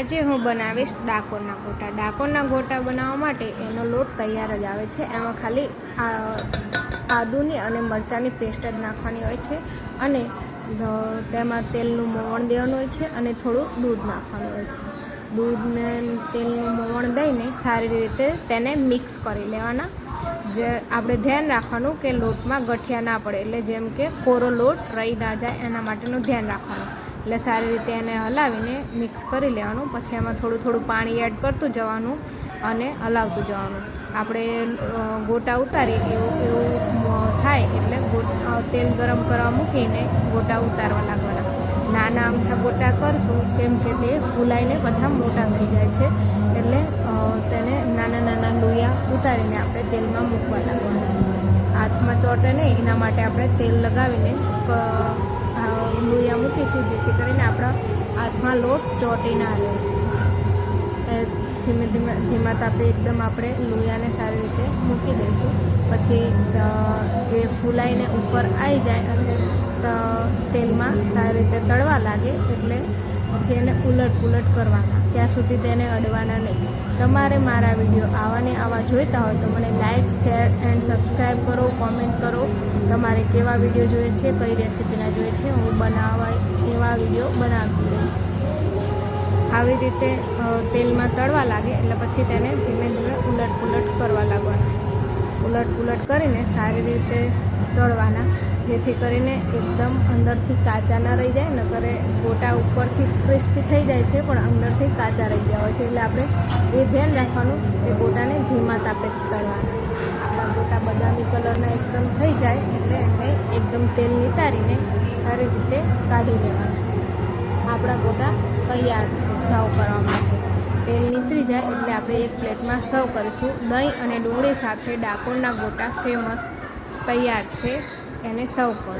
આજે હું બનાવીશ ડાકોરના ગોટા. ડાકોરના ગોટા બનાવવા માટે એનો લોટ તૈયાર જ આવે છે. એમાં ખાલી આદુની અને મરચાંની પેસ્ટ જ નાખવાની હોય છે અને તેમાં તેલનું મોવણ દેવાનું હોય છે અને થોડું દૂધ નાખવાનું હોય છે. દૂધને તેલનું મોવણ દઈને સારી રીતે તેને મિક્સ કરી લેવાના. જે આપણે ધ્યાન રાખવાનું કે લોટમાં ગઠિયા ના પડે. એટલે જેમ કે કોરો લોટ રહી ના જાય, એના માટેનું ધ્યાન રાખવાનું. એટલે સારી રીતે એને હલાવીને મિક્સ કરી લેવાનું. પછી એમાં થોડું થોડું પાણી એડ કરતું જવાનું અને હલાવતું જવાનું. આપણે ગોટા ઉતારીએ એવું એવું થાય એટલે તેલ ગરમ કરવા મૂકીને ગોટા ઉતારવા લાગવાના. નાના અમથા ગોટા કરશું, કેમ કે તે ફૂલાઈને પાછા મોટા થઈ જાય છે. એટલે તેને નાના નાના લોયા ઉતારીને આપણે તેલમાં મૂકવા લાગવાના. હાથમાં ચોટે નહીં, એના માટે આપણે તેલ લગાવીને ક- મૂકીશું જેથી કરીને આપણા હાથમાં લોટ ચોટી ના રહે. ધીમે ધીમે, ધીમા તાપે એકદમ આપણે લોયાને સારી રીતે મૂકી દઈશું. પછી જે ફૂલાઈને ઉપર આવી જાય અને તેલમાં સારી રીતે તળવા લાગે એટલે પછી એને ઉલટ પુલટ કરવાના. ત્યાં સુધી તેને અડવાના નહીં. તમારે મારા વીડિયો આવા ને આવા જોઈતા હોય તો મને લાઇક શેર એન્ડ સબસ્ક્રાઈબ કરો કોમેન્ટ કરો. તમારે કેવા વીડિયો જોઈએ છે, કઈ રેસીપીના જોઈએ છે, હું બનાવવા એવા વીડિયો બનાવી દઈશ આવી રીતે તેલમાં તળવા લાગે એટલે પછી તેને ધીમે ધીમે ઉલટ પુલટ કરવા લાગવાના. ઉલટ પુલટ કરીને સારી રીતે તળવાના. જેથી કરીને એકદમ અંદરથી કાચા ના રહી જાય, નકરે ગોટા ઉપરથી ક્રિસ્પી થઈ જાય છે, પણ અંદરથી કાચા રહી ગયા હોય છે. એટલે આપણે એ ધ્યાન રાખવાનું કે ગોટાને ધીમા તાપે તળવાના. આપણા ગોટા બદામી કલરના એકદમ થઈ જાય, એટલે એને એકદમ તેલ નિતારીને સારી રીતે કાઢી લેવાના. આપણા ગોટા તૈયાર છે, સર્વ કરવા માટે. તેલ નીતરી જાય, એટલે આપણે એક પ્લેટમાં સર્વ કરીશું. દહીં અને ડુંગળી સાથે ડાકોરના ગોટા ફેમસ તૈયાર છે. એને સર્વ કરો